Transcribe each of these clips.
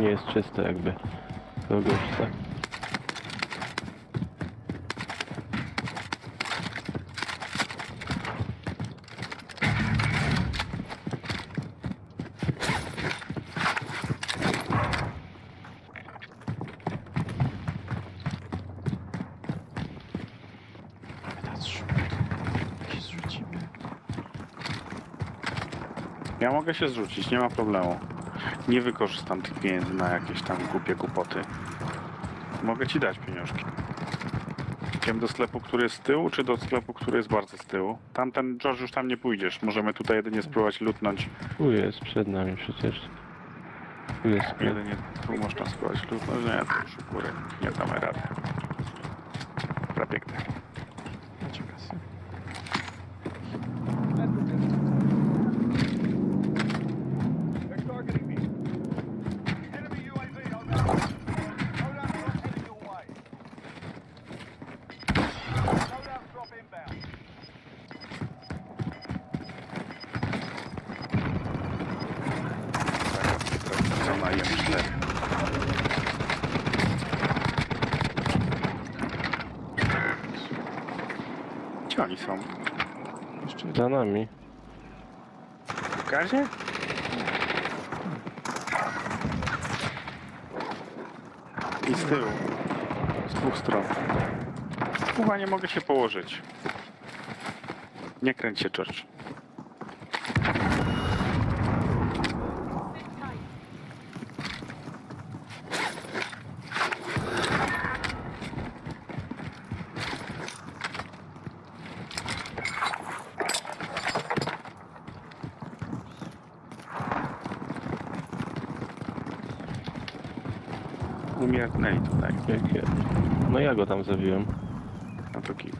jest czyste jakby. Tak. Rzut. Jakiś zrzucimy. Ja mogę się zrzucić, nie ma problemu. Nie wykorzystam tych pieniędzy na jakieś tam głupie głupoty. Mogę ci dać pieniążki. Idziemy do sklepu, który jest z tyłu, czy do sklepu, który jest bardzo z tyłu? Tamten, George, już tam nie pójdziesz. Możemy tutaj jedynie spróbować lutnąć. Tu jest przed nami przecież. Tu jest sklep. Jedynie tu można spróbować lutnąć. Nie, to już u góry. Nie damy rady. Biegnę. Oni są? Jeszcze. Za nami. W gazie? I z tyłu. Z dwóch stron. Chyba nie mogę się położyć. Nie kręć się, George. Umiernęli tutaj. Jakie? No ja go tam zabiłem. No to git.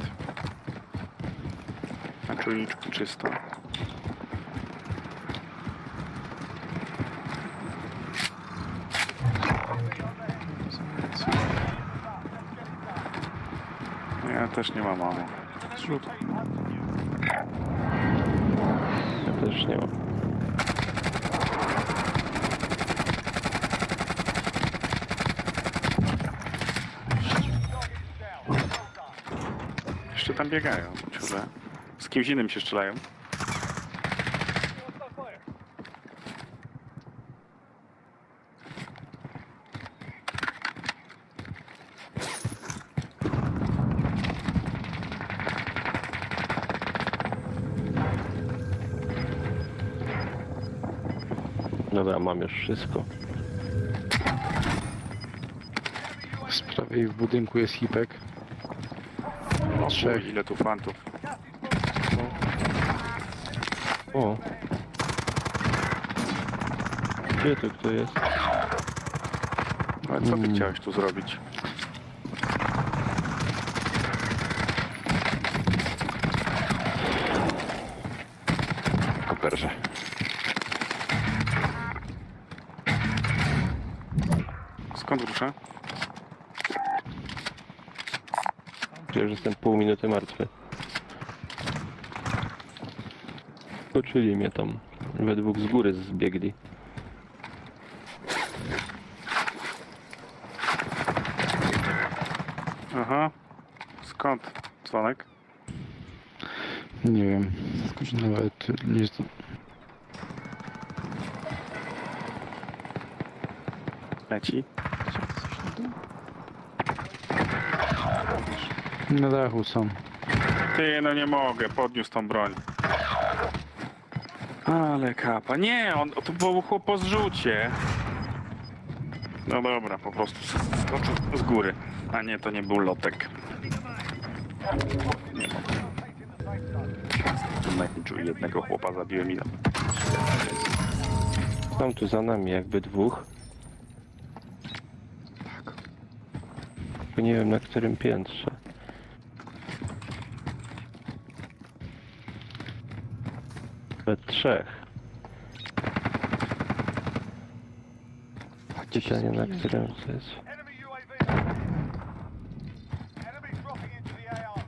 Na czujniczku czysto. No Ja też nie mam mamo. Zrzut. Ja też nie mam. Jeszcze tam biegają, ciule. Z kimś innym się strzelają. Dobra, mam już wszystko. Z prawej w budynku jest hipek. O, Trzech. ile tu fantów. O! Gdzie to kto jest? Ale co ty Mm. chciałeś tu zrobić? Koperze. Skąd ruszę? Ja już jestem pół minuty martwy. Toczyli mnie tam. We dwóch z góry zbiegli. Aha. Skąd? Dzwonek? Nie wiem. Nawet nie jest... Leci. Coś na dół? Na dachu są. Ty, no nie mogę, podniósł tą broń. Ale kapa. Nie, on to było chłop po zrzucie. No dobra, po prostu skoczył z góry. A nie, to nie był lotek. Nie mogę. Jednego chłopa zabiłem ile? Są tu za nami jakby dwóch. Tylko nie wiem na którym piętrze. We trzech. Pytanie na którym to jest. Enemy UAV. Enemy dropping into the AR.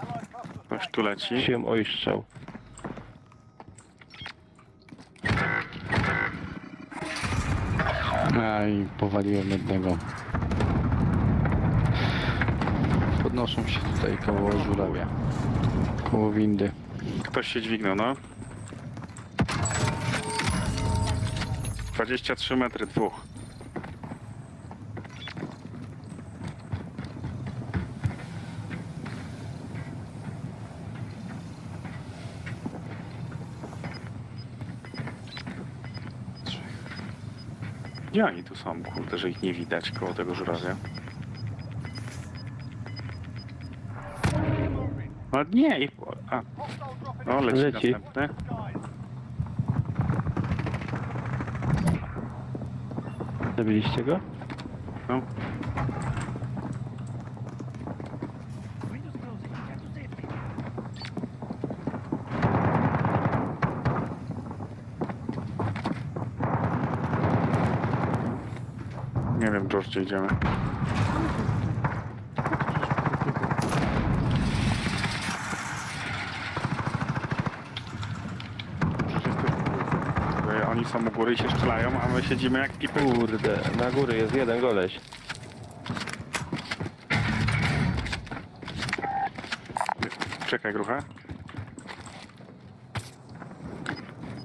Allied cluster Ktoś tu leci. Siłem ojszczał. A i powaliłem jednego. Podnoszą się tutaj koło żurawia. Koło windy. Ktoś się dźwignął, no. 23 metry, dwóch. Gdzie oni tu są, kurde, że ich nie widać koło tego żurawia? No nie, ich... A, no leci, Leci. następny. Zabiliście go? No. Nie wiem, George, gdzie idziemy. Przecież jesteśmy- Oni są u góry i się strzelają, a my siedzimy jak kipy. Kurde, na góry jest jeden goleś. Czekaj, grucha.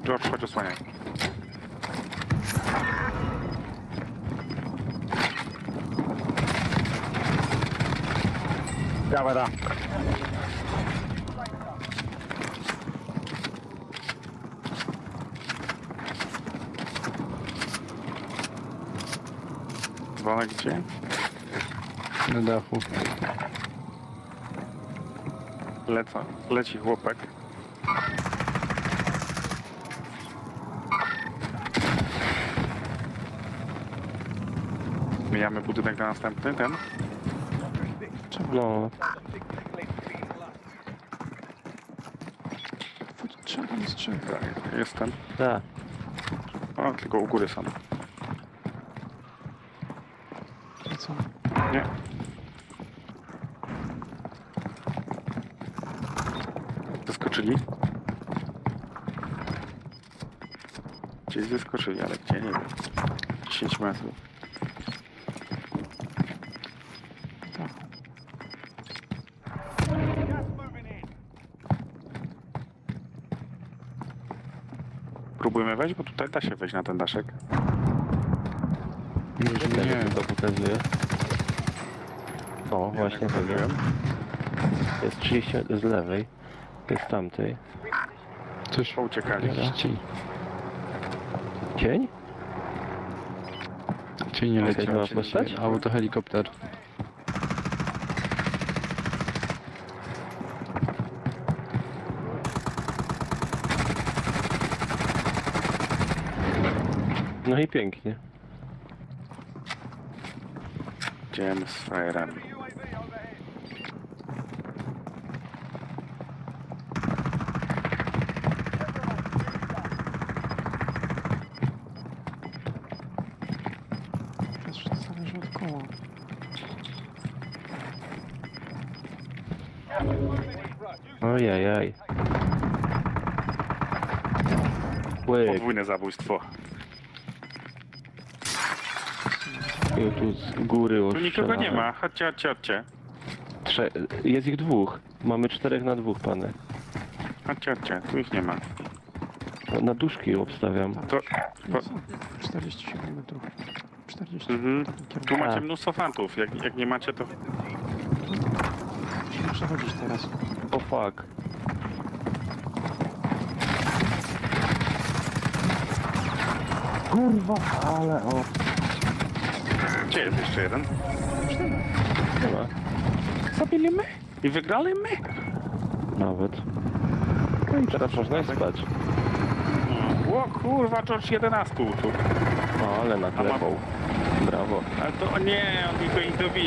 George, chodź osłaniaj. Kamera. Dzwonek gdzie? Na dachu. Leca. Leci chłopek. Mijamy budynek na następny, ten? Strzegać. Tak, jest ten. tak. O, tylko u góry są. Nie. Zeskoczyli? Gdzieś zeskoczyli, ale gdzie nie wiem. 10 metrów. In. Próbujmy wejść, bo tutaj da się wejść na ten daszek. Może Nie, nie. to pokazuje. O, właśnie tak tego. Jest 30 z lewej. Jest z tamtej. Coś Pouciekali. Jakiś cień. Cień? Cień nie leci. Jakaś nowa postać? Auto, helikopter. No i pięknie. In front. Use Ojajaj. Łyk. Podwójne zabójstwo. Tu z góry Tu nikogo nie ma. Chodźcie, chodźcie, chodźcie. Trze jest ich dwóch. Mamy czterech na dwóch, pany. Chodźcie, chodźcie. Tu ich nie ma. Na duszki obstawiam. To... Po... 47 metrów. 40. Mhm. Tu macie A. mnóstwo fantów. Jak, jak nie macie, to... Musimy przechodzić teraz. O fuck. Kurwa, ale o. Gdzie jest jeszcze jeden? Ma. Zabili my. I wygrali my. Nawet. No i teraz można ich spać. O kurwa, George 11 tu. O, ale naklepał. Brawo. Ale to nie, on mi go i dowi.